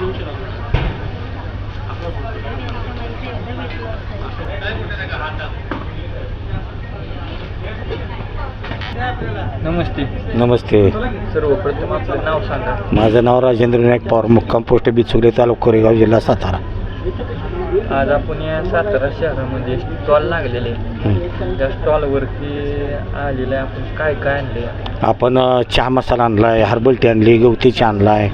नमस्ते. नमस्ते. सर्वप्रथम आपलं नाव सांगा. माझं नाव राजेंद्र नाईक पवार मुक्काम पोस्ट बिचुगले तालुका कोरेगाव जिल्हा सातारा. आज आपण या सातारा शहरामध्ये स्टॉल लागलेले. त्या स्टॉलवरती आलेले आपण काय काय आणले? आपण चहा मसाला आणलाय हर्बल टी आणली गवती चहा आणलाय.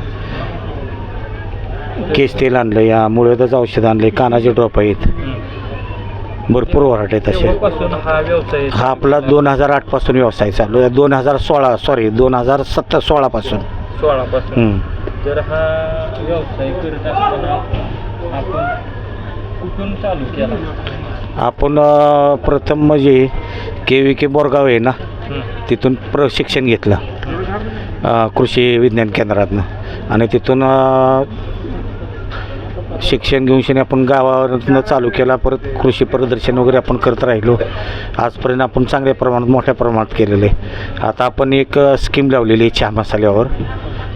केस तेल आणलं या मुळव्याचं औषध आणले कानाचे ड्रॉप आहेत. भरपूर वराट आहेत असे. हा आपला दोन हजार आठपासून व्यवसाय चालू आहे. दोन हजार सोळा सॉरी दोन हजार सत्तर सोळापासून सोळापासून. तर हा व्यवसाय करत असताना आपण कुठून चालू केला? आपण प्रथम म्हणजे के व्ही के बोरगाव आहे ना. तिथून प्रशिक्षण घेतलं कृषी विज्ञान केंद्रातनं. आणि तिथून शिक्षण घेऊन शनी आपण गावावरनं चालू केला परत कृषी प्रदर्शन वगैरे आपण करत राहिलो. आजपर्यंत आपण चांगल्या प्रमाणात मोठ्या प्रमाणात केलेलं. आहे आता आपण एक स्कीम लावलेली आहे चहा मसाल्यावर.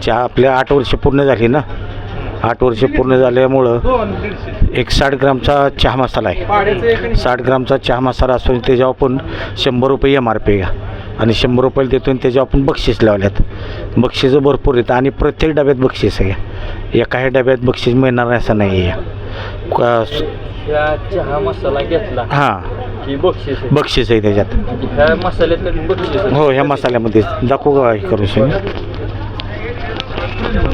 चहा आपल्या आठ वर्ष पूर्ण झाली ना? आठ वर्ष पूर्ण झाल्यामुळं एक साठ ग्रामचा चहा मसाला आहे. साठ ग्रामचा चहा मसाला असून त्याच्यावर आपण शंभर रुपये एम आर पी घ्या आणि शंभर रुपयाला देतो आणि त्याच्यावर आपण बक्षीस लावल्यात. बक्षिसं भरपूर आहेत आणि प्रत्येक डब्यात बक्षीस आहे. एका ह्या डब्यात बक्षीस मिळणार नाही असं नाही आहे क- ह्या चहा मसाला घेतला हां की बक्षीस आहे. बक्षीस आहे त्याच्यात ह्या मसाल्यात बक्षीस आहे. हो ह्या मसाल्यामध्ये दाखवू का हे करू शकतो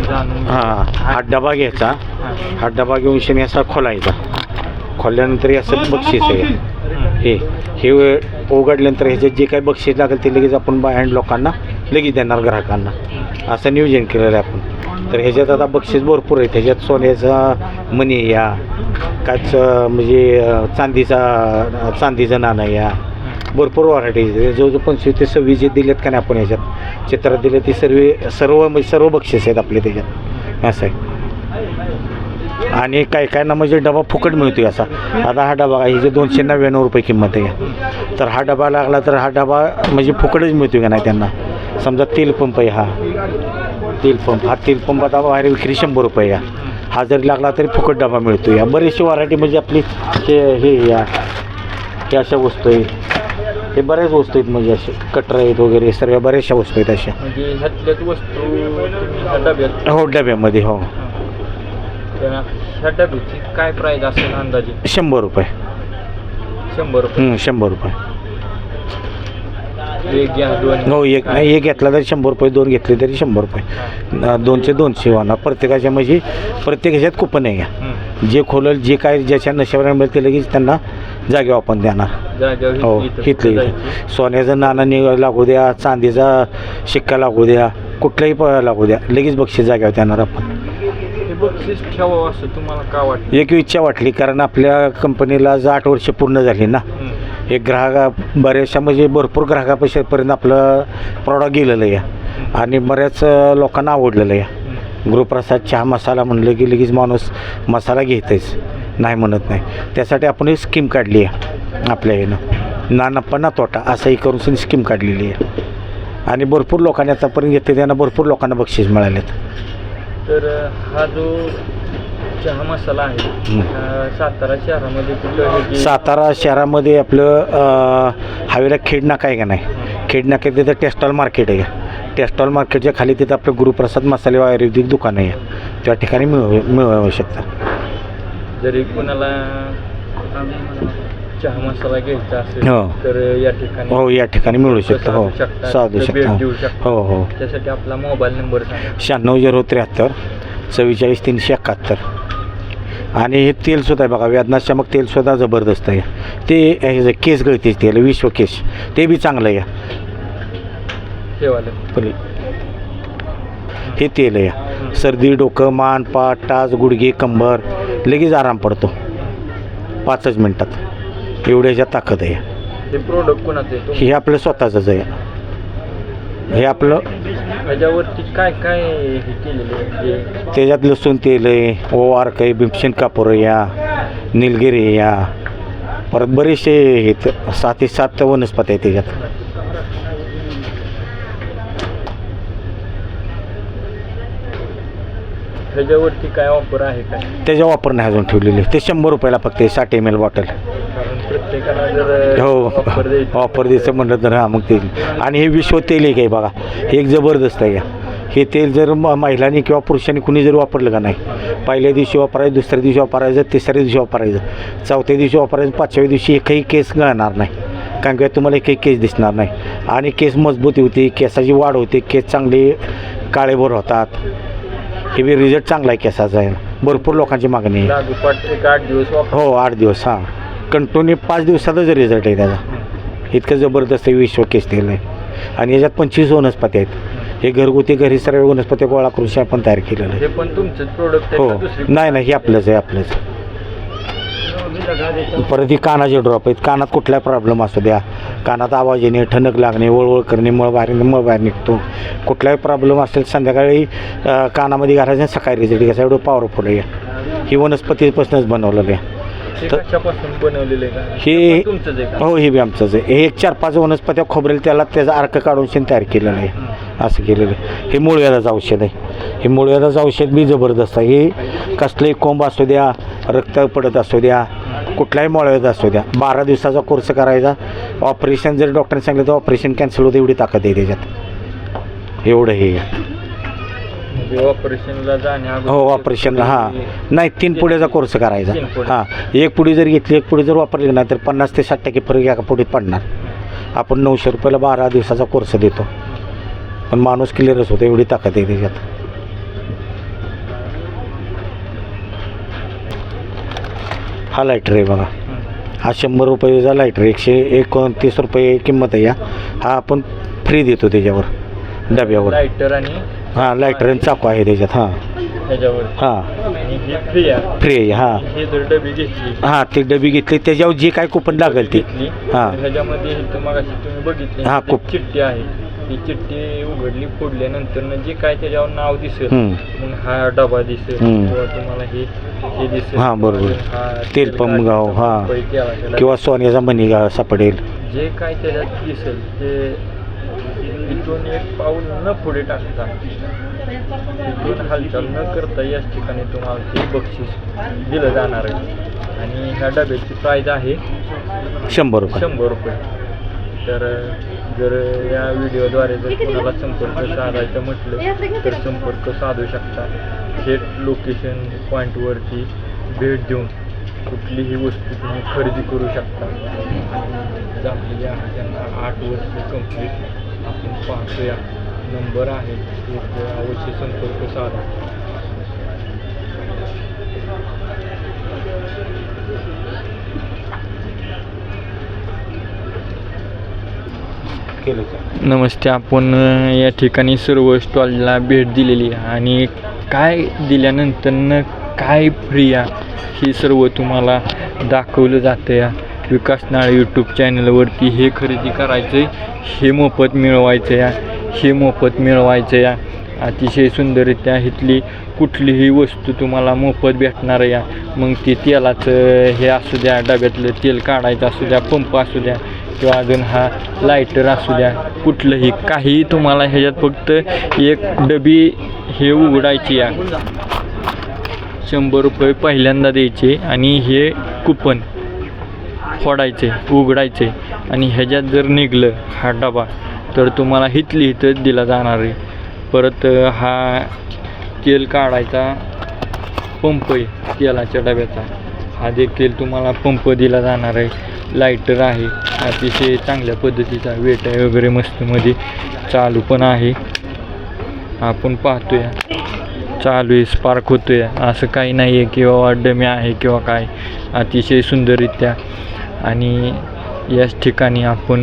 जाणून. हां हा डबा घ्यायचा हां. हा डबा घेऊन शनी असा खोलायचा खोलल्यानंतर हे असं बक्षीस आहे हं. हे उघडल्यानंतर ह्याच्यात जे काही बक्षीस लागेल ते लगेच आपण बाय हँड लोकांना लगेच देणार ग्राहकांना असं नियोजन केलेलं आहे आपण तर ह्याच्यात आता बक्षीस भरपूर आहे त्याच्यात सोन्याचा मणी या काच म्हणजे चांदीचा चांदीचं नाणं या. भरपूर व्हरायटी जो पंचवीस ते सव्वीस जे दिलेत का नाही आपण ह्याच्यात चित्रात दिले ती सर्व सर्व म्हणजे सर्व बक्षीस आहेत आपले त्याच्यात. असं आहे. आणि काही काय ना म्हणजे डबा फुकट मिळतो असा. आता हा डबा आहे जे दोनशे नव्याण्णव रुपये किंमत आहे. तर हा डबा लागला तर हा डबा म्हणजे फुकटच मिळतो का नाही त्यांना? समजा तेल पंप आहे हा. तेल पंप. हा तेल पंप आता बाहेर विक्री शंभर रुपये या. हा जरी लागला तरी फुकट डबा मिळतो या. बरीचशी व्हरायटी म्हणजे आपली हे हे या. हे अशा वस्तू आहे हे बऱ्याच वस्तू आहेत म्हणजे असे कटर आहेत वगैरे सर्व बऱ्याचशा वस्तू आहेत अशा. म्हणजे वस्तू हो डब्यामध्ये हो. ह्या डब्याची काय प्राईज असेल अंदाजे? शंभर रुपये. शंभर रुपये. शंभर रुपये. एक घ्या दोन. हो एक नाही एक घेतला तरी शंभर रुपये दोन घेतले तरी शंभर रुपये. अं, दोनशे दोनशे होणार प्रत्येकाच्या म्हणजे प्रत्येक ह्याच्यात कुपन आहे हं. जे खोलल जे काय ज्याच्या नशेवर मिळेल ते लगेच त्यांना जागेवर आपण देणार. जागेवर हो इथं- इथं इथले जायचं. सोन्याचं नाणं निघ लागू द्या चांदीचा शिक्का लागू द्या कुठलाही प लागू द्या लगेच बक्षीस जागेवर देणार आपण. हे बक्षीस ठेवावं असं तुम्हाला का वाटतं एक इच्छा वाटली कारण आपल्या कंपनीला आज आठ वर्ष पूर्ण झाली ना. हं. एक ग्राहका बऱ्याचशा म्हणजे भरपूर ग्राहकापेक्षापर्यंत आपलं प्रॉडक्ट गेलेलं आहे आणि बऱ्याच लोकांना आवडलेलं आहे गुरुप्रसाद चहा मसाला म्हणलं की लगेच माणूस मसाला घेतेच नाही म्हणत नाही. त्यासाठी आपण एक स्कीम काढली आहे आपल्या यानं. ना नफा ना तोटा असंही करून स्कीम काढलेली आहे. आणि भरपूर लोकांनी आतापर्यंत घेतले त्यांना भरपूर लोकांना बक्षीस मिळालेत. तर हा जो चहा मसाला आहे. सातारा शहरामध्ये कुठं हे सातारा शहरामध्ये आपलं अं, हवेला खेडनाका आहे का नाही? खेडनाका तिथं टेक्स्टाईल मार्केट आहे. टेक्स्टाईल मार्केटच्या खाली तिथं आपलं गुरुप्रसाद मसाले व आयुर्वेदिक दुकान आहे. त्या ठिकाणी मिळू मिळू शकतं. जरी कोणाला चहा मसाला घ्यायचा असेल हो. तर या ठिकाणी हो या ठिकाणी मिळू शकतं. हो. साधू शकता, साधू भेट शकता. देऊ शकता. हो हो. त्यासाठी आपला मोबाईल नंबर सांगा. शहाण्णव झिरो त्र्याहत्तर चव्वेचाळीस तीनशे एकाहत्तर. आणि हे तेलसुद्धा आहे बघा वेदनाशामक तेलसुद्धा जबरदस्त आहे. ते हे जे केस गळतीच तेल विश्व केस ते बी चांगलं आहे. हे तेल आहे. सर्दी डोकं मान पाठ टाच गुडघे कंबर लगेच आराम पडतो. पाचच मिनटात. एवढ्याच्या ताकद आहे. हे आहे? हे आपलं स्वतःचंच आहे. हे आपलं ह्याच्यावरती काय काय हे केलेलं आहे? त्याच्यात लसूण तेल आहे ओवार काही भीमसेन कापूर या निलगिरी या. परत बरेचसे आहेत सात ते सात वनस्पती आहेत त्याच्यात. ह्याच्यावरती काय ऑफर आहे काय त्याच्या वापर नाही अजून ठेवलेले. ते शंभर रुपयाला फक्त आहे, साठ एम एल बॉटल कारण प्रत्येकाला जर हो ऑफर द्यायची ऑफर द्यायचं म्हणलं तर हां मग ते. आणि हे विश्व तेल एक आहे बघा. हे एक जबरदस्त आहे. हे तेल जर म महिलांनी किंवा पुरुषांनी कुणी जर वापरलं का नाही पहिल्या दिवशी वापरायचं दुसऱ्या दिवशी वापरायचं तिसऱ्या दिवशी वापरायचं चौथ्या दिवशी वापरायचं पाचव्या दिवशी एकही केस गळणार नाही. कारण की तुम्हाला एकही केस दिसणार नाही. आणि केस मजबूती होती केसाची वाढ होते केस चांगले काळेभोर होतात. हे बी रिझल्ट चांगला आहे केसाचा आहे. भरपूर लोकांची मागणी आहे. लागोपाठ एक आठ दिवस वापर हो आठ दिवस हां. कंटिन्यू पाच दिवसातच रिझल्ट आहे त्याचा. इतकं जबरदस्त विश्व केस तेल आहे आणि याच्यात पंचवीस वनस्पती आहेत. हे घरगुती घरी सर्व वनस्पती गोळा करून आपण तयार केलेलं आहे. हे पण तुमचंच प्रोडक्ट हो. नाही नाही हे आपलंच आहे आपलंच परत ही कानाचे ड्रॉप आहेत. कानात कुठलाही प्रॉब्लेम असू द्या. कानात आवाज येणे ठणक लागणे वळवळ करणे मळ बाहेर मळ बाहेर निघतो. कुठलाही प्रॉब्लेम असेल संध्याकाळी कानामध्ये घालायचं सकाळी रिझल्ट घ्यायचा. एवढं पॉवरफुल आहे. ही वनस्पतीपासूनच बनवलेलं आहे. तर- कशापासून बनवलेले का? हे- पण तुमचंच आहे का? हो हे बी आमचंच आहे. हे एक चार पाच वनस्पत्या खोबरेल त्याला त्याचा अर्क काढून शेण तयार केलेलं आहे. असं केलेलं आहे. हे मूळव्याधाचं औषध आहे. हे मूळव्याधाचं औषध बी जबरदस्त आहे. हे कसलंही कोंब असू द्या रक्त पडत असू द्या कुठलाही मूळव्याध असू द्या बारा दिवसाचा कोर्स करायचा. ऑपरेशन जर डॉक्टरने सांगितलं तर ऑपरेशन कॅन्सल होतं एवढी ताकद आहे त्याच्यात. एवढं हे. म्हणजे ऑपरेशनला जाण्या हो ऑपरेशनला हां. नाही तीन पुढेचा कोर्स करायचा. तीन पुढे. हां. एक पुढे जर घेतली एक पुढे जर वापरली ना तर पन्नास ते साठ टक्के फरक एका पुढीत पडणार. आपण नऊशे रुपयाला बारा दिवसाचा कोर्स देतो. पण माणूस क्लिअरच होतो एवढी ताकद आहे त्याच्यात. हा लायटर आहे बघा. हा शंभर रुपयाचा लायटर एकशे एकोणतीस रुपये किंमत आहे या. हा आपण फ्री देतो त्याच्यावर. डब्यावर लायटर आणि हां लायटर आणि चाकू आहे त्याच्यात हां ह्याच्यावर हां आणि हे फ्री आहे फ्री आहे हां हे जर डबी घेतली हां ते डबी घेतली त्याच्यावर जे काय कुपन लागेल ते घेतली हां. तर ह्याच्यामध्ये हे तुम्हाला तुम्ही बघितली हां, खूप. चिठ्ठी आहे ती चिठ्ठी उघडली फोडल्यानंतर न जे काय त्याच्यावर नाव दिसेल हम्म. मग हा डबा दिसेल हम्म. किंवा तुम्हाला हे हे दिसेल हां, बरोबर. हा तेल पंप गाव, हां. किंवा सोन्याचा मनी गा सापडेल जे काय त्याच्यात दिसेल ते इथून एक पाऊल न पुढे टाकता इथून हालचाल न करता याच ठिकाणी तुम्हाला ते बक्षीस दिलं जाणार आहे. आणि ह्या डब्याची प्राईज आहे शंभर रुपये. शंभर रुपये. तर जर या व्हिडिओद्वारे जर कोणाला संपर्क साधायचं म्हटलं तर संपर्क साधू शकता. थेट लोकेशन पॉईंटवरती भेट देऊन कुठलीही वस्तू तुम्ही खरेदी करू शकता. जमलेली आहे त्यांना आठ वर्ष कंप्लीट आपण पाहतोया नंबर आहे. एक अवश्य संपर्क साधा. नमस्ते आपण या ठिकाणी सर्व स्टॉलला भेट दिलेली आहे. आणि काय दिल्यानंतर काय फ्री आहे हे सर्व तुम्हाला दाखवलं जातं या विकास नाळे यूट्यूब चॅनलवरती हे खरेदी करायचं आहे हे मोफत मिळवायचं या हे मोफत मिळवायचं या अतिशय सुंदररित्या इथली कुठलीही वस्तू तुम्हाला मोफत भेटणार या मग ते तेलाचं हे असू द्या डब्यातलं तेल काढायचं असू द्या पंप असू द्या किंवा अजून हा लायटर असू द्या कुठलंही काही तुम्हाला ह्याच्यात फक्त एक डबी हे उघडायची या शंभर रुपये पहिल्यांदा द्यायचे आणि हे कुपन फोडायचे उघडायचे आणि ह्याच्यात जर निघलं हा डबा तर तुम्हाला हिथली इथंच दिला जाणार आहे. परत हा तेल काढायचा पंप आहे तेलाच्या डब्याचा. हा देखील तुम्हाला पंप दिला जाणार आहे. लायटर आहे. अतिशय चांगल्या पद्धतीचा वेट आहे वगैरे मस्तमध्ये. चालू पण आहे. आपण पाहतोय. चालू आहे स्पार्क होतोय. असं काही नाही आहे किंवा डमी आहे किंवा काय. अतिशय सुंदररित्या. आणि याच ठिकाणी आपण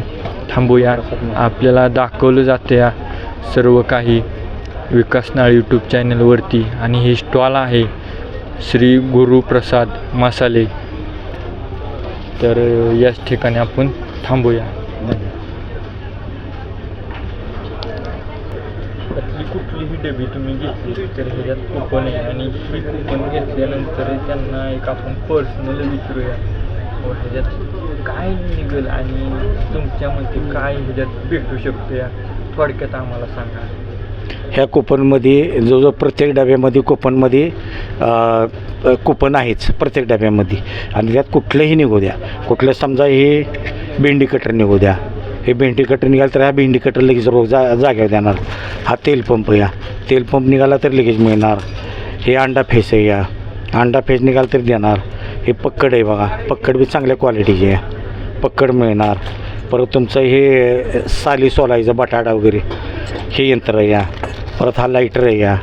थांबूया. आपल्याला दाखवलं जातं या सर्व काही विकासनाळ यूट्यूब चॅनलवरती. आणि हे स्टॉल आहे श्री गुरुप्रसाद मसाले. तर याच ठिकाणी आपण थांबूया. कुठलीही डबी तुम्ही घेतली तर ह्याच्यात कुपन आहे. आणि ही कुपन घेतल्यानंतर त्यांना एक आपण पर्सनल विचारूया. ह्याच्यात काय निघेल आणि तुमच्या मते काय ह्याच्यात भेटू शकतो या? थोडक्यात आम्हाला सांगा. ह्या कुपनमध्ये जवळजवळ प्रत्येक डब्यामध्ये कुपनमध्ये कुपन आहेच प्रत्येक डब्यामध्ये. आणि त्यात कुठलंही निघू द्या. कुठलं समजा हे भेंडी कटर निघू द्या. हे भेंडी कटर निघालं तर ह्या भेंडी कटर लगेच रोग जा जाग्यावर देणार. हा तेल पंप या. तेल पंप निघाला तर लगेच मिळणार. हे अंडा फेस आहे या. अंडा फेस निघाला तर देणार. हे पक्कड आहे बघा. पक्कड बी चांगल्या क्वालिटीचे आहे. पक्कड मिळणार. परत तुमचं हे साली सोलायचं बटाटा वगैरे हे यंत्र आहे या. परत हा लाईटर आहे या.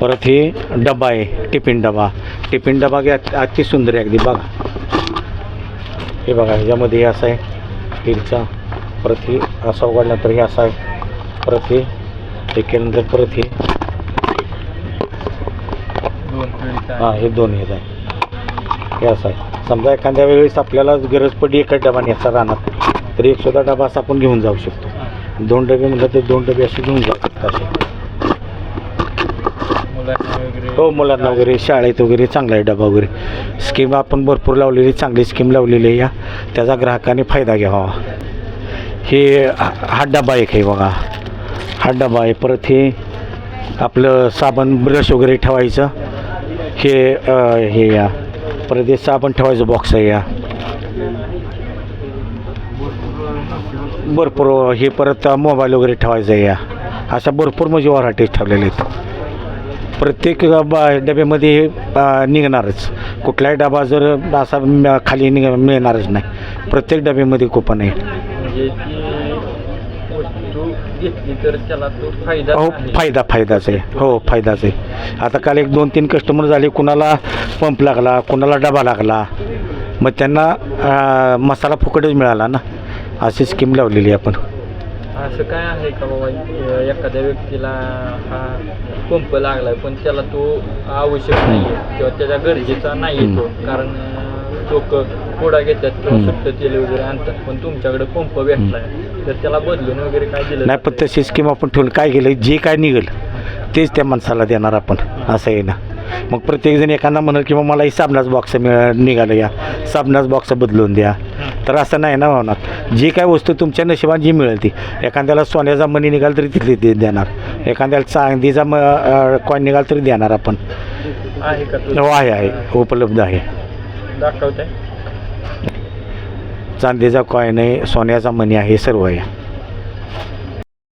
परत हे डबा आहे टिफिन डबा. टिफिन डबा घ्या अति सुंदर आहे अगदी बघा. हे बघा ह्याच्यामध्ये हे असं आहे. स्टीलचा परत हे असं उघडल्यानंतर हे असं आहे. परत हे हे. केल्यानंतर परत हे हां हे दोन हेच आहे. हे असं आहे. समजा एखाद्या वेळेस आपल्याला गरज पडली एका डबा न्यायचा राहणार तर एक सुद्धा डबा असा आपण घेऊन जाऊ शकतो. दोन डबे म्हटलं तर दोन डबे असे घेऊन जाऊ शकतो असे. हो मुलांना वगैरे शाळेत वगैरे चांगला आहे डबा वगैरे. स्कीम आपण भरपूर लावलेली चांगली स्कीम लावलेली आहे या. त्याचा ग्राहकाने फायदा घ्यावा. हे हा हा डबा एक आहे बघा. हा डबा आहे. परत हे आपलं साबण ब्रश वगैरे ठेवायचं. हे हे या. परत आपण ठेवायचा ठेवायचं बॉक्स आहे या. भरपूर हे परत मोबाईल वगैरे ठेवायचं आहे या. अशा भरपूर म्हणजे व्हरायटीज ठेवलेल्या आहेत. प्रत्येक बा डब्यामध्ये हे निघणारच. कुठलाही डबा जर असा खाली निघ मिळणारच नाही. प्रत्येक डब्यामध्ये कुपन आहे. घेतली तर त्याला तो फायदा हो आहे. फायदा फायदाच आहे. हो फायदाच आहे. आता काल एक दोन तीन कस्टमर झाले कुणाला पंप लागला कुणाला डबा लागला मग त्यांना अ, मसाला फुकटच मिळाला ना. अशी स्कीम लावलेली आहे आपण. असं काय आहे का बाबा? अं, एखाद्या व्यक्तीला हा पंप लागलाय पण त्याला तो आवश्यक नाही किंवा त्याच्या गरजेचा नाही तो. कारण लोक कोडा घेतात किंवा. सुट्ट तेल वगैरे आणतात. पण तुमच्याकडे पंप भेटलाय तर त्याला बदलून वगैरे काय दिलं नाही पण? तशी स्कीम आपण ठेवून काय केलं? जे काय निघेल तेच त्या माणसाला देणार आपण. असं आहे ना. मग प्रत्येकजण एखादा म्हणाल की मग मला ही साबणाच बॉक्स मिळ निघालं या. साबणाच बॉक्स बदलून द्या. तर असं नाही ना होणार. जी काय वस्तू तुमच्या नशिबात जी मिळेल ती एखाद्याला सोन्याचा मणी निघाल तरी तिथली ते देणार. एखाद्याला चांदीचा म कॉईन निघाल तरी देणार आपण. आहे का हो आहे आहे. उपलब्ध आहे. दाखवते चांदीचा कॉईन आहे सोन्याचा मणी आहे सर्व आहे.